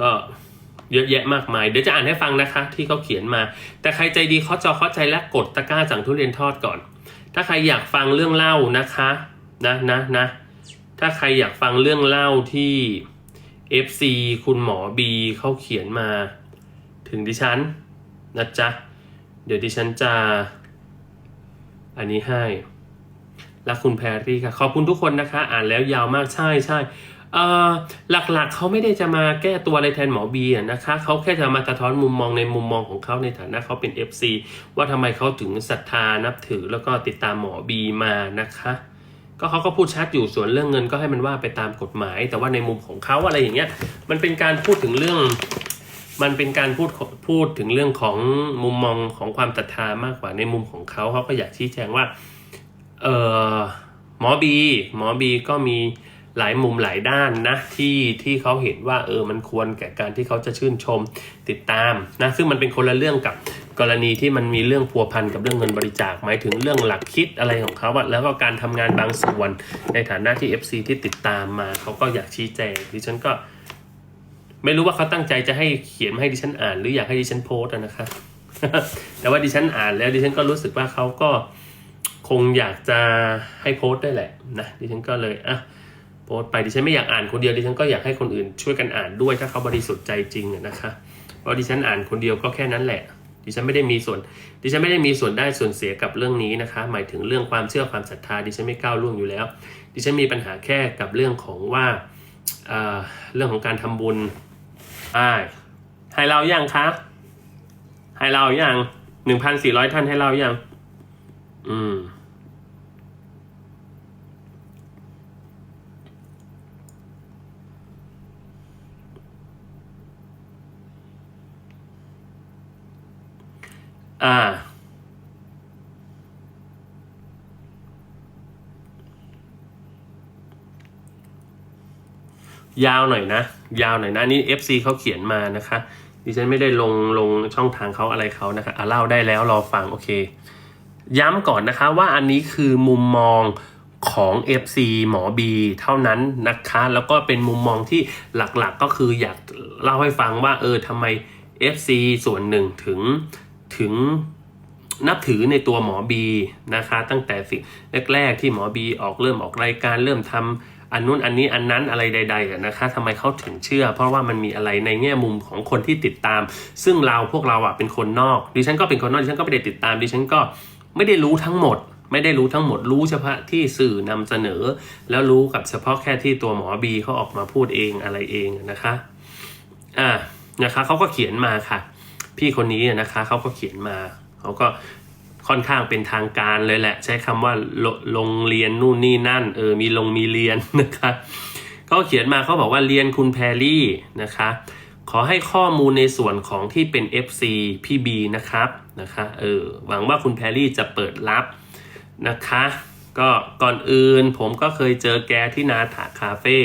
ก็เยอะแยะมากมาย เดี๋ยวจะอ่านให้ฟังนะคะ ที่เขาเขียนมา แต่ใครใจดีเขาจอเข้าใจและกดตะกร้าสั่งทุเรียนทอดก่อน ถ้าใครอยากฟังเรื่องเล่านะคะนะนะนะถ้าใครอยากฟังเรื่องเล่าที่ FC คุณหมอบีเขาเขียนมา ถึงดิฉันนะจ๊ะ เดี๋ยวดิฉันจะ อันนี้ให้รักคุณแพรรี่ค่ะ ขอบคุณทุกคนนะคะ อ่านแล้วยาวมากใช่ใช่ หลักๆเขาไม่ได้จะมาแก้ตัวอะไรแทนหมอบีนะคะเขาแค่จะมาสะท้อนมุมมองในมุมมองของเขาในฐานะเขาเป็น FC ว่าทำไมเขาถึงศรัทธานับถือแล้วก็ติดตามหมอบีมานะคะก็เขาก็พูดชัดอยู่ส่วนเรื่องเงินก็ให้มันว่าไปตามกฎหมาย แต่ว่าในมุมของเขาอะไรอย่างเงี้ยมันเป็นการพูดถึงเรื่อง มันเป็นการพูดพูดถึงเรื่องของมุมมองของความศรัทธามากกว่าในมุมของเขาเขาก็อยากชี้แจงว่าเออหมอบีหมอบีก็มี หลายมุมหลายด้านนะที่ที่เขาเห็นว่าเออมันควรแก่การที่เขาจะชื่นชมติดตามนะซึ่งมันเป็นคนละเรื่องกับกรณีที่มันมีเรื่องพัวพันกับเรื่องเงินบริจาคหมายถึงเรื่องหลักคิดอะไรของเขาอะแล้วก็การทำงานบางส่วนในฐานะที่ FC ที่ติดตามมาเขาก็อยากชี้แจงดิฉันก็ ไม่รู้ว่าเขาตั้งใจจะให้เขียนให้ดิฉันอ่าน หรืออยากให้ดิฉันโพสต์อะนะคะแต่ว่าดิฉันอ่านแล้วดิฉันก็รู้สึกว่าเขาก็คงอยากจะให้โพสต์ได้แหละนะดิฉันก็เลยอะ พสต์ไปดิฉันไม่อยากอ่านคนเดียวดิฉันก็อยากให้คนอื่นช่วยกันอ่านด้วยถ้าเขาบริสุทธิ์ใจจริงอะนะคะเพราะดิฉันอ่านคนเดียวก็แค่นั้นแหละ ดิฉันไม่ได้มีส่วน ดิฉันไม่ได้มีส่วนได้ส่วนเสียกับเรื่องนี้นะคะ หมายถึงเรื่องความเชื่อความศรัทธาดิฉันไม่ก้าวล่วงอยู่แล้ว ดิฉันมีปัญหาแค่กับเรื่องของว่าเเรื่องของการทำบุญใช่ให้เรายังคะให้เรายังหนึ่งพันสี่ร้อยท่านให้เรายังอืม อ่า ยาวหน่อยนะ ยาวหน่อยนะ นี่ FC เขาเขียนมานะคะ ดิฉันไม่ได้ลงลงช่องทางเขาอะไรเขานะคะอะเล่าได้แล้วรอฟัง โอเค ย้ำก่อนนะคะว่าอันนี้คือมุมมองของ FC หมอบีเท่านั้นนะคะ แล้วก็เป็นมุมมองที่หลักๆก็คืออยากเล่าให้ฟังว่า เออทำไม FC ส่วนหนึ่งถึง ถึงนับถือในตัวหมอบีนะคะ ตั้งแต่สิแรกๆที่หมอบีออกเริ่มออกรายการเริ่มทำอันนู้นอันนี้อันนั้นอะไรใดๆนะคะทำไมเขาถึงเชื่อ เพราะว่ามันมีอะไรในแง่มุมของคนที่ติดตาม ซึ่งเราพวกเราอะเป็นคนนอกดิฉันก็เป็นคนนอกดิฉันก็ไม่ได้ติดตามดิฉันก็ไม่ได้รู้ทั้งหมด ไม่ได้รู้ทั้งหมดรู้เฉพาะที่สื่อนำเสนอ แล้วรู้กับเฉพาะแค่ที่ตัวหมอบีเขาออกมาพูดเองอะไรเองนะคะอ่านะคะเขาก็เขียนมาค่ะ พี่คนนี้นะคะเขาก็เขียนมาเขาก็ค่อนข้างเป็นทางการเลยแหละ ใช้คำว่าโรงเรียนนู่นนี่นั่นเออมีลงมีเรียนนะคะเขาเขียนมาเขาบอกว่าเรียนคุณแพรรี่นะคะ ขอให้ข้อมูลในส่วนของที่เป็น FC พี่บีนะครับนะคะเออหวังว่าคุณแพรรี่จะเปิดรับนะคะก็ก่อนอื่นผมก็เคยเจอแกที่นาถาคาเฟ่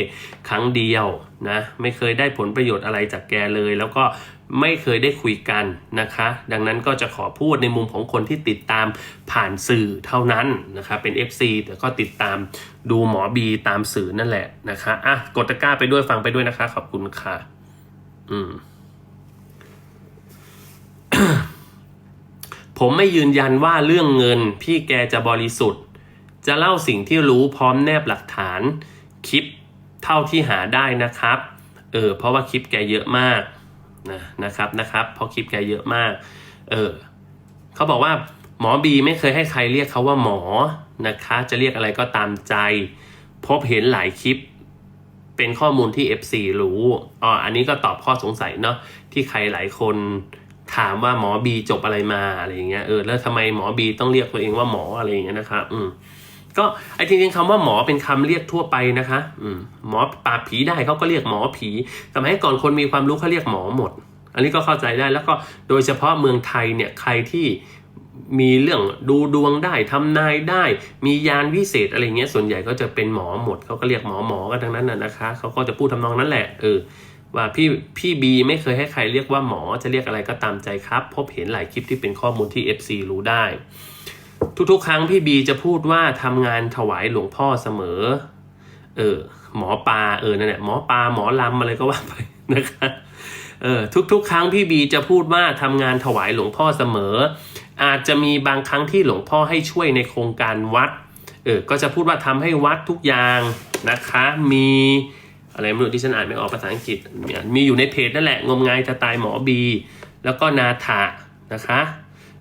ครั้งเดียวนะไม่เคยได้ผลประโยชน์อะไรจากแกเลย แล้วก็ ไม่เคยได้คุยกันนะคะ ดังนั้นก็จะขอพูดในมุมของคนที่ติดตามผ่านสื่อเท่านั้นนะคะเป็น FC แต่ก็ติดตามดูหมอบีตามสื่อนั่นแหละนะคะอะกดตะกร้าไปด้วยฟังไปด้วยนะคะ ขอบคุณค่ะ อืมผมไม่ยืนยันว่าเรื่องเงินพี่แกจะบริสุทธิ์ จะเล่าสิ่งที่รู้พร้อมแนบหลักฐาน คลิปเท่าที่หาได้นะครับ เออเพราะว่าคลิปแกเยอะมาก นะนะครับนะครับเพราะคลิปแกเยอะมาก เออเขาบอกว่าหมอบีไม่เคยให้ใครเรียกเขาว่าหมอนะคะ จะเรียกอะไรก็ตามใจ พบเห็นหลายคลิป เป็นข้อมูลที่ F4 รู้อ๋ออันนี้ก็ตอบข้อสงสัยเนาะที่ใครหลายคนถามว่าหมอบีจบอะไรมาอะไรอย่างเงี้ยเออแล้วทำไมหมอบีต้องเรียกตัวเองว่าหมออะไรอย่างเงี้ยนะครับอืม ก็ไอ้จริงๆคำว่าหมอเป็นคำเรียกทั่วไปนะคะอืมหมอปราบผีได้เขาก็เรียกหมอผี สมัยก่อนคนมีความรู้เขาเรียกหมอหมด อันนี้ก็เข้าใจได้แล้วก็โดยเฉพาะเมืองไทยเนี่ยใครที่มีเรื่องดูดวงได้ทำนายได้ มียานวิเศษอะไรเงี้ยส่วนใหญ่ก็จะเป็นหมอหมดเขาก็เรียกหมอหมอกันทั้งนั้นน่ะนะคะเขาก็จะพูดทำนองนั้นแหละเออว่าพี่พี่บีไม่เคยให้ใครเรียกว่าหมอจะเรียกอะไรก็ตามใจครับ พบเห็นหลายคลิปที่เป็นข้อมูลที่ FC รู้ได้ ทุกๆ ครั้งพี่บีจะพูดว่าทำงานถวายหลวงพ่อเสมอ เออ หมอปลาเออนั่นแหละหมอปลาหมอลำอะไรก็ว่าไปนะคะเออทุกๆ ครั้งพี่บีจะพูดว่าทำงานถวายหลวงพ่อเสมอ อาจจะมีบางครั้งที่หลวงพ่อให้ช่วยในโครงการวัดเออก็จะพูดว่าทำให้วัดทุกอย่างนะคะ มีอะไรไม่รู้ที่ฉันอ่านไม่ออกภาษาอังกฤษ มีอยู่ในเพจนั่นแหละงมงายจะตายหมอบี แล้วก็นาถะนะคะ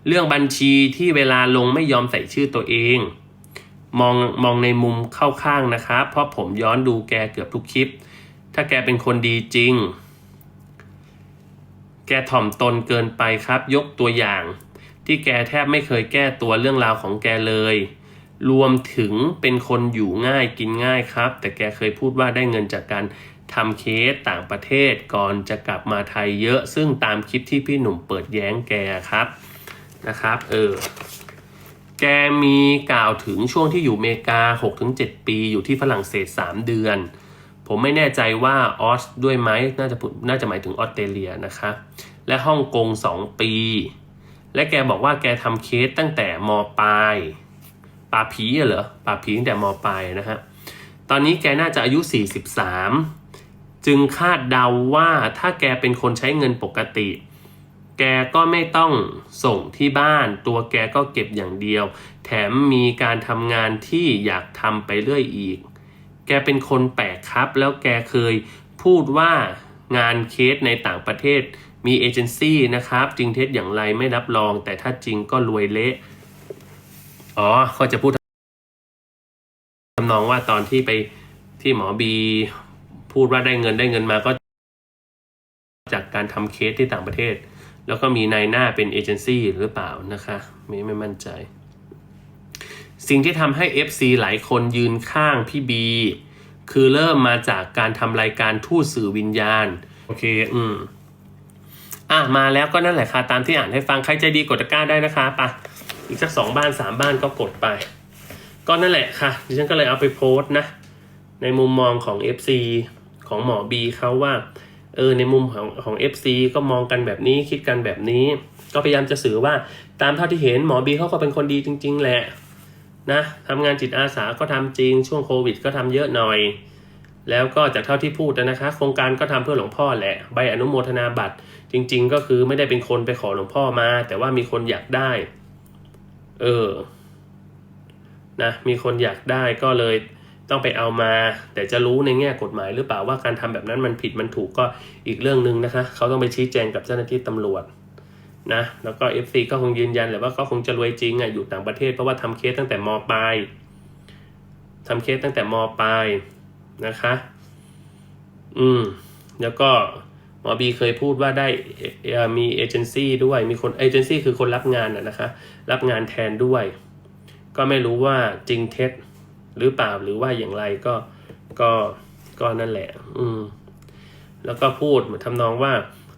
เรื่องบัญชีที่เวลาลงไม่ยอมใส่ชื่อตัวเอง มองมองในมุมเข้าข้างนะคะเพราะผมย้อนดูแกเกือบทุกคลิป ถ้าแกเป็นคนดีจริง แกถ่อมตนเกินไปครับ ยกตัวอย่าง ที่แกแทบไม่เคยแก้ตัวเรื่องราวของแกเลย รวมถึงเป็นคนอยู่ง่ายกินง่ายครับ แต่แกเคยพูดว่าได้เงินจากการทำเคสต่างประเทศก่อนจะกลับมาไทยเยอะ ซึ่งตามคลิปที่พี่หนุ่มเปิดแย้งแกครับ นะครับ เออ แกมีกล่าวถึงช่วงที่อยู่อเมริกา 6-7 ปีอยู่ที่ฝรั่งเศส 3 เดือน ผมไม่แน่ใจว่าออสด้วยไหมน่าจะพูดน่าจะหมายถึงออสเตรเลียนะคะและฮ่องกง 2 ปี และแกบอกว่าแกทำเคสตั้งแต่มปลายปาผีเหรอปาผีตั้งแต่มปลายนะฮะตอนนี้แกน่าจะอายุ 43 จึงคาดเดาว่าถ้าแกเป็นคนใช้เงินปกติ แกก็ไม่ต้องส่งที่บ้าน ตัวแกก็เก็บอย่างเดียว แถมมีการทำงานที่อยากทำไปเรื่อยอีก แกเป็นคนแปลกครับ แล้วแกเคยพูดว่างานเคสในต่างประเทศมีเอเจนซี่นะครับ จริงเท็จอย่างไรไม่รับรอง แต่ถ้าจริงก็รวยเละ อ๋อเขาจะพูดทำนองว่าตอนที่ไปที่หมอบี พูดว่าได้เงินได้เงินมาก็ จากการทำเคสที่ต่างประเทศ แล้วก็มีนายหน้าเป็นเอเจนซี่หรือเปล่านะคะ ไม่ไม่มั่นใจ สิ่งที่ทำให้ FC หลายคนยืนข้างพี่บี คือเริ่มมาจากการทำรายการทูตสื่อวิญญาณ โอเค อืมอะ มาแล้วก็นั่นแหละค่ะ ตามที่อ่านให้ฟัง ใครใจดีกดตะกร้าได้นะคะไปะอีกสักสองบ้านสามบ้านก็กดไป ก็นั่นแหละค่ะ ดิฉันก็เลยเอาไปโพสต์นะ ในมุมมองของ FC ของหมอบีเขาว่า เออในมุมของของ FC ก็มองกันแบบนี้คิดกันแบบนี้ ก็พยายามจะสื่อว่าตามเท่าที่เห็นหมอบีเขาก็เป็นคนดีจริง ๆ แหละนะทำงานจิตอาสาก็ทำจริงช่วงโควิด ก็ทำเยอะหน่อย แล้วก็จากเท่าที่พูดนะคะ โครงการก็ทำเพื่อหลวงพ่อแหละ ใบอนุโมทนาบัตร จริง ๆ ก็คือไม่ได้เป็นคนไปขอหลวงพ่อมา แต่ว่ามีคนอยากได้ เออนะมีคนอยากได้ก็เลย ต้องไปเอามา แต่จะรู้ในแง่กฎหมายหรือเปล่าว่าการทำแบบนั้นมันผิดมันถูกก็อีกเรื่องหนึ่งนะคะ เขาต้องไปชี้แจงกับเจ้าหน้าที่ตำรวจนะแล้วก็ FC ก็คงยืนยันแหละว่าก็คงจะรวยจริงอะอยู่ต่างประเทศเพราะว่าทำเคสตั้งแต่มปลายทำเคสตั้งแต่มปลายนะคะ อืม แล้วก็หมอบีเคยพูดว่าได้มีเอเจนซี่ด้วยมีคนเอเจนซี่คือคนรับงานน่ะนะคะ รับงานแทนด้วย ก็ไม่รู้ว่าจริงเท็จ หรือเปล่าหรือว่าอย่างไรก็ก็ก็นั่นแหละ อืม แล้วก็พูดเหมือนทำนองว่า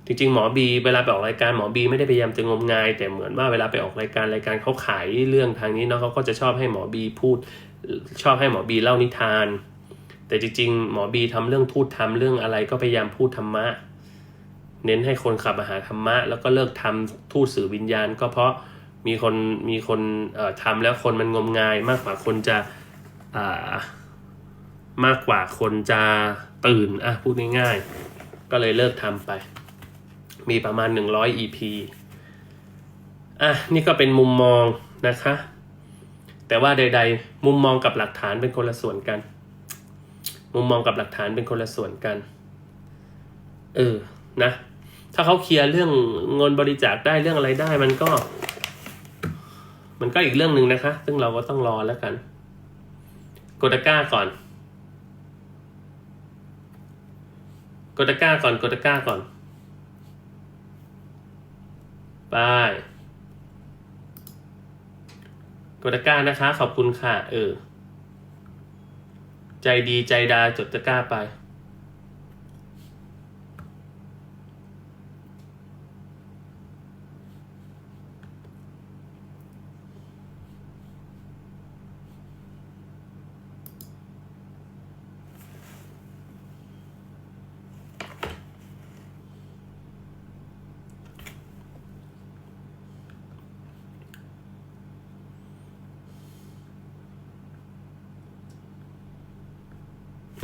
จริง ๆ หมอบีเวลาไปออกรายการหมอบีไม่ได้พยายามจะงมงาย แต่เหมือนว่าเวลาไปออกรายการรายการเขาขายเรื่องทางนี้เนาะเขาก็จะชอบให้หมอบีพูด ชอบให้หมอบีเล่านิทาน แต่จริง ๆ หมอบีทำเรื่องพูดทำเรื่องอะไรก็พยายามพูดธรรมะ เน้นให้คนขับมาหาธรรมะ แล้วก็เลิกทำทูตสื่อวิญญาณ ก็เพราะมีคนมีคนเอ่อทำแล้วคนมันงมงายมากกว่าคนจะ มากกว่าคนจะตื่นอะพูดง่ายๆ ก็เลยเลิกทำไป มีประมาณ 100 EP อะนี่ก็เป็นมุมมองนะคะ แต่ว่าใด ๆ มุมมองกับหลักฐานเป็นคนละส่วนกัน มุมมองกับหลักฐานเป็นคนละส่วนกัน เออนะ ถ้าเขาเคลียร์เรื่องเงินบริจาคได้เรื่องอะไรได้มันก็ มันก็อีกเรื่องหนึ่งนะคะ ซึ่งเราก็ต้องรอแล้วกัน กดตะกร้าก่อน กดตะกร้าก่อน กดตะกร้าก่อน ไป กดตะกร้านะคะ ขอบคุณค่ะ เออ ใจดีใจดาจดตะกร้าไป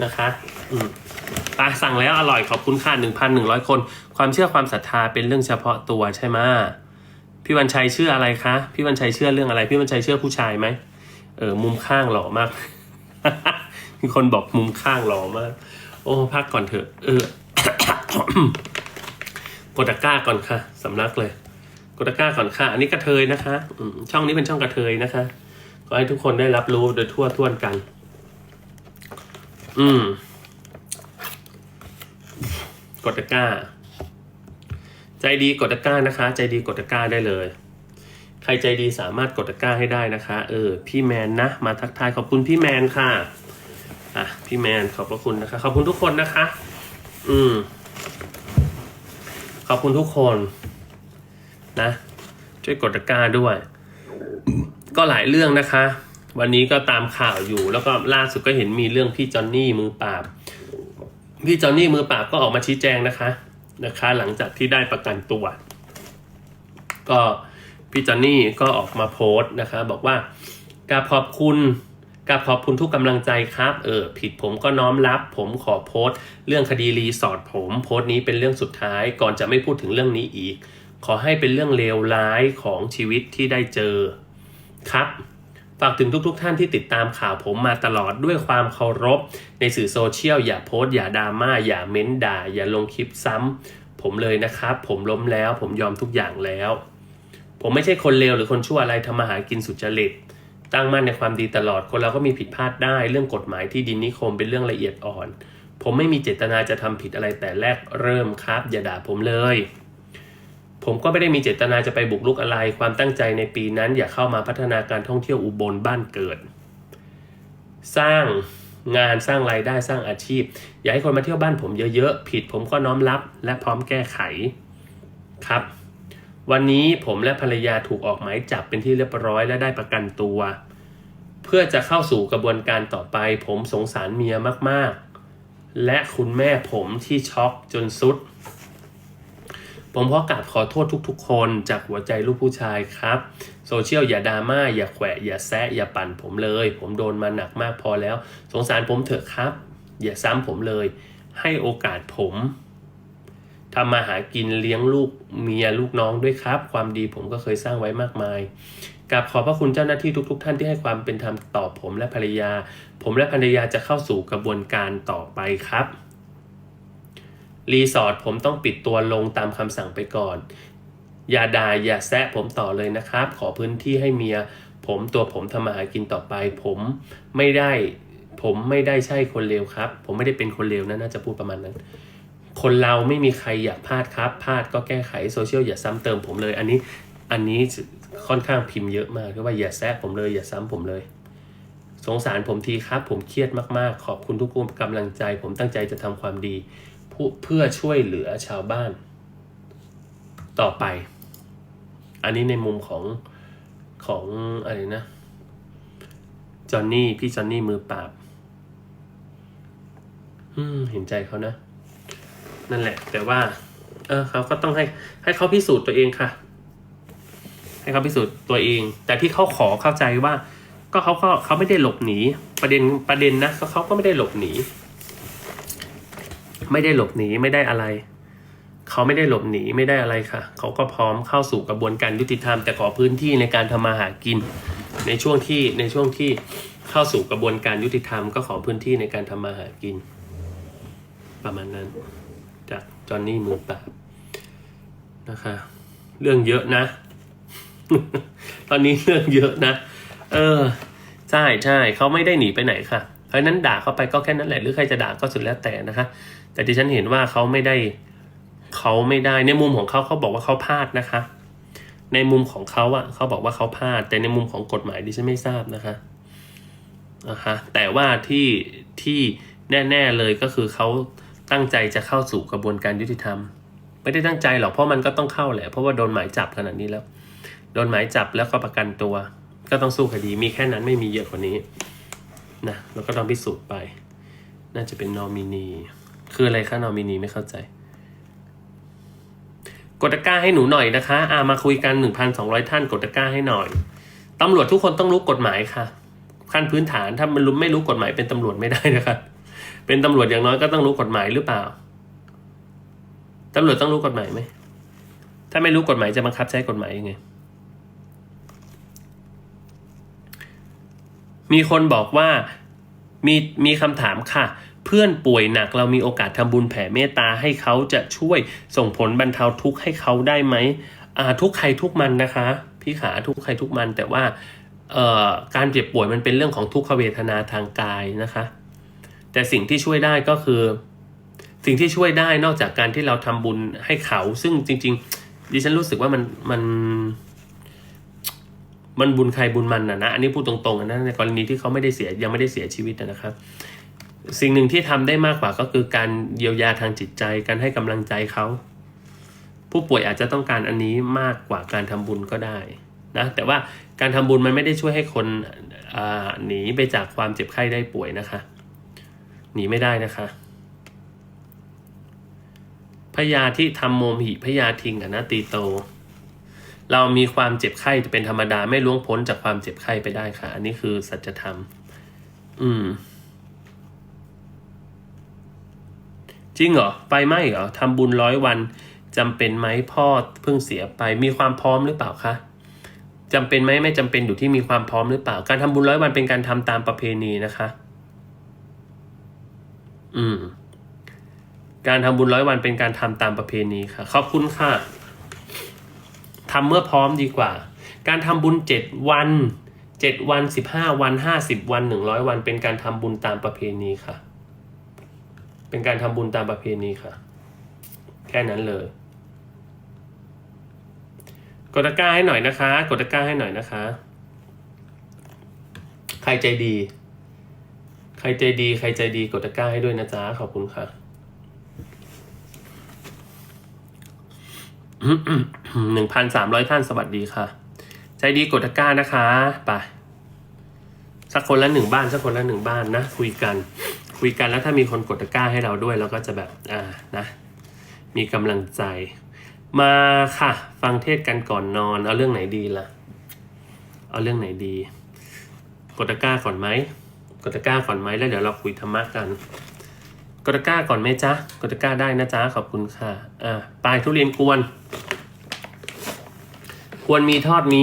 นะคะอืมไปสั่งแล้วอร่อยขอบคุณค่ะหนึ่งพันหนึ่งร้อยคน ความเชื่อความศรัทธาเป็นเรื่องเฉพาะตัวใช่ไหมพี่วันชัยเชื่ออะไรคะ พี่วันชัยเชื่อเรื่องอะไร พี่วันชัยเชื่อผู้ชายไหมเออมุมข้างหล่อมาก มีคนบอกมุมข้างหล่อมาก โอ้พักก่อนเถอะ เออกดตะก้าก่อนค่ะสำนักเลยกดตะก้าก่อนค่ะ อันนี้กระเทยนะคะช่องนี้เป็นช่องกระเทยนะคะ ขอให้ทุกคนได้รับรู้โดยทั่วท่วนกัน อืม กดตะกร้า ใจดีกดตะกร้านะคะ ใจดีกดตะกร้าได้เลย ใครใจดีสามารถกดตะกร้าให้ได้นะคะ เออ พี่แมนนะ มาทักทายขอบคุณพี่แมนค่ะ อะ พี่แมนขอบพระคุณนะคะ ขอบคุณทุกคนนะคะ อืม ขอบคุณทุกคน นะ ช่วยกดตะกร้าด้วย ก็หลายเรื่องนะคะ วันนี้ก็ตามข่าวอยู่แล้วก็ล่าสุดก็เห็นมีเรื่องพี่จอนนี่มือปราบ พี่จอนนี่มือปราบก็ออกมาชี้แจงนะคะนะคะ หลังจากที่ได้ประกันตัว ก็พี่จอนนี่ก็ออกมาโพสต์นะคะ บอกว่ากราบขอบคุณกราบขอบคุณทุกกำลังใจครับ เออ ผิดผมก็น้อมรับ ผมขอโพสต์ เรื่องคดีรีสอร์ทผม โพสต์นี้เป็นเรื่องสุดท้าย ก่อนจะไม่พูดถึงเรื่องนี้อีก ขอให้เป็นเรื่องเลวร้ายของชีวิตที่ได้เจอครับากถึงทุกๆ ท่านที่ติดตามข่าวผมมาตลอดด้วยความเคารพ ในสื่อโซเชียลอย่าโพสต์อย่าดราม่าอย่าเม้นด่า อย่าลงคลิปซ้ำผมเลยนะครับ ผมล้มแล้ว ผมยอมทุกอย่างแล้ว ผมไม่ใช่คนเลวหรือคนชั่วอะไรทำมาหากินสุจริตตั้งมั่นในความดีตลอดคนเราก็มีผิดพลาดได้ เรื่องกฎหมายที่ดินนิคมเป็นเรื่องละเอียดอ่อน ผมไม่มีเจตนาจะทำผิดอะไรแต่แรกเริ่มครับ อย่าด่าผมเลย ผมก็ไม่ได้มีเจตนาจะไปบุกรุกอะไร ความตั้งใจในปีนั้น อยากเข้ามาพัฒนาการท่องเที่ยวอุบลบ้านเกิด สร้างงานสร้างรายได้สร้างอาชีพ อยากให้คนมาเที่ยวบ้านผมเยอะๆ ผิดผมก็น้อมรับและพร้อมแก้ไขครับ วันนี้ผมและภรรยาถูกออกหมายจับเป็นที่เรียบร้อยและได้ประกันตัว เพื่อจะเข้าสู่กระบวนการต่อไป ผมสงสารเมียมากๆ และคุณแม่ผมที่ช็อกจนสุด ผมขอกราบขอโทษทุกๆ คนจากหัวใจลูกผู้ชายครับ โซเชียลอย่าดราม่าอย่าแขวะอย่าแซะอย่าปั่นผมเลย ผมโดนมาหนักมากพอแล้ว สงสารผมเถอะครับ อย่าซ้ำผมเลย ให้โอกาสผมทำมาหากินเลี้ยงลูกเมียลูกน้องด้วยครับ ความดีผมก็เคยสร้างไว้มากมายกราบขอบพระคุณเจ้าหน้าที่ทุกๆท่านที่ให้ความเป็นธรรมต่อผมและภรรยา ผมและภรรยาจะเข้าสู่กระบวนการต่อไปครับ รีสอร์ทผมต้องปิดตัวลงตามคำสั่งไปก่อน อย่าด่าอย่าแซะผมต่อเลยนะครับ ขอพื้นที่ให้เมีย ผมตัวผมทำมาหากินต่อไป ผมไม่ได้ ผมไม่ได้ใช่คนเลวครับ ผมไม่ได้เป็นคนเลวนะน่าจะพูดประมาณนั้น คนเราไม่มีใครอยากพลาดครับพลาดก็แก้ไขโซเชียลอย่าซ้ำเติมผมเลย อันนี้อันนี้ค่อนข้างพิมพ์เยอะมากคือว่าอย่าแซะผมเลยอย่าซ้ำผมเลยสงสารผมทีครับ ผมเครียดมากๆ ขอบคุณทุกกำลังใจ ผมตั้งใจจะทำความดี เพื่อช่วยเหลือชาวบ้าน ต่อไป อันนี้ในมุมของของอะไรนะ จอห์นนี่ พี่จอห์นนี่มือปราบอืมเห็นใจเขานะ นั่นแหละ แต่ว่า เออเขาก็ต้องให้ ให้เขาพิสูจน์ตัวเองค่ะ ให้เขาพิสูจน์ตัวเอง แต่ที่เขาขอเข้าใจว่า ก็เขาก็เขาไม่ได้หลบหนี ประเด็นประเด็นนะก็เขาก็ไม่ได้หลบหนี ไม่ได้หลบหนีไม่ได้อะไร เขาไม่ได้หลบหนีไม่ได้อะไรค่ะ เขาก็พร้อมเข้าสู่กระบวนการยุติธรรมแต่ขอพื้นที่ในการทำมาหากิน ในช่วงที่ในช่วงที่เข้าสู่กระบวนการยุติธรรม ก็ขอพื้นที่ในการทำมาหากิน ประมาณนั้น จากจอห์นนี่มือปราบนะคะ เรื่องเยอะนะ ตอนนี้เรื่องเยอะนะ เออใช่ใช่เขาไม่ได้หนีไปไหนค่ะเพราะฉะนั้นด่าเขาไปก็แค่นั้นแหละหรือใครจะด่าก็สุดแล้วแต่นะคะ แต่ที่ฉันเห็นว่าเขาไม่ได้เขาไม่ได้ในมุมของเขาเขาบอกว่าเขาพลาดนะคะ ในมุมของเขาอะเขาบอกว่าเขาพลาด แต่ในมุมของกฎหมายดิฉันไม่ทราบนะคะอ่าฮะแต่ว่าที่ที่แน่ ๆเลยก็คือเขาตั้งใจจะเข้าสู่กระบวนการยุติธรรม ไม่ได้ตั้งใจหรอกเพราะมันก็ต้องเข้าแหละ เพราะว่าโดนหมายจับขนาดนี้แล้ว โดนหมายจับแล้วก็ประกันตัว ก็ต้องสู้คดีมีแค่นั้นไม่มีเยอะกว่านี้นะแล้วก็ต้องพิสูจน์ไป น่าจะเป็นนอมินี คืออะไรคะนอมินีไม่เข้าใจ กดตะกร้าให้หนูหน่อยนะคะอามาคุยกัน 1,200 ท่านกดตะกร้าให้หน่อยตำรวจทุกคนต้องรู้กฎหมายค่ะขั้นพื้นฐานถ้ามันรู้ไม่รู้กฎหมายเป็นตำรวจไม่ได้นะคะเป็นตำรวจอย่างน้อยก็ต้องรู้กฎหมายหรือเปล่าตำรวจต้องรู้กฎหมายไหมถ้าไม่รู้กฎหมายจะบังคับใช้กฎหมายยังไง มีคนบอกว่ามีมีคำถามค่ะ เพื่อนป่วยหนักเรามีโอกาสทำบุญแผ่เมตตาให้เขาจะช่วยส่งผลบรรเทาทุกข์ให้เขาได้ไหมอ่าทุกใครทุกมันนะคะ พี่ขาทุกใครทุกมันแต่ว่าเอ่อการเจ็บป่วยมันเป็นเรื่องของทุกขเวทนาทางกายนะคะ แต่สิ่งที่ช่วยได้ก็คือ สิ่งที่ช่วยได้นอกจากการที่เราทำบุญให้เขา ซึ่งจริง ๆ ดิฉันรู้สึกว่ามันมัน มันบุญใครบุญมันนะนะอันนี้พูดตรงๆนะในกรณีที่เขาไม่ได้เสียยังไม่ได้เสียชีวิตนะครับ สิ่งหนึ่งที่ทำได้มากกว่าก็คือการเยียวยาทางจิตใจ การให้กำลังใจเขาผู้ป่วยอาจจะต้องการอันนี้มากกว่าการทำบุญก็ได้นะแต่ว่าการทำบุญมันไม่ได้ช่วยให้คนหนีไปจากความเจ็บไข้ได้ป่วยนะคะ หนีไม่ได้นะคะพยาที่ทำโมมหิพยาทิงกับนาตีโต เรามีความเจ็บไข้จะเป็นธรรมดาไม่ล่วงพ้นจากความเจ็บไข้ไปได้ค่ะ อันนี้คือสัจธรรม อืม จริงเหรอไฟไหม้เหรอทำบุญร้อยวันจำเป็นไหมพ่อเพิ่งเสียไปมีความพร้อมหรือเปล่าคะจำเป็นไหมไม่จำเป็นอยู่ที่มีความพร้อมหรือเปล่า การทำบุญร้อยวันเป็นการทำตามประเพณีนะคะ อืม การทำบุญร้อยวันเป็นการทำตามประเพณีค่ะ ขอบคุณค่ะทำเมื่อพร้อมดีกว่า การทำบุญเจ็ดวันเจ็ดวันสิบห้าวันห้าสิบวันหนึ่งร้อยวัน เป็นการทำบุญตามประเพณีค่ะ เป็นการทำบุญตามประเพณีค่ะ แค่นั้นเลย กดตะกร้าให้หน่อยนะคะ กดตะกร้าให้หน่อยนะคะ ใครใจดี ใครใจดี ใครใจดี กดตะกร้าให้ด้วยนะจ๊ะขอบคุณค่ะหนึ่งพันสามร้อยท่านสวัสดีค่ะ ใจดีกดตะกร้านะคะ ไป สักคนละหนึ่งบ้าน สักคนละหนึ่งบ้านนะ คุยกัน คุยกันแล้วถ้ามีคนกดตะกร้าให้เราด้วยเราก็จะแบบอ่านะมีกำลังใจ มาค่ะ ฟังเทศกันก่อนนอน เอาเรื่องไหนดีล่ะ เอาเรื่องไหนดี กดตะกร้าก่อนไหมกดตะกร้าก่อนไหมแล้วเดี๋ยวเราคุยธรรมะกันกดตะกร้าก่อนไหมจ๊ะกดตะกร้าได้นะจ๊ะขอบคุณค่ะอ่าปลายทุเรียนกวน ควรมีทอดมี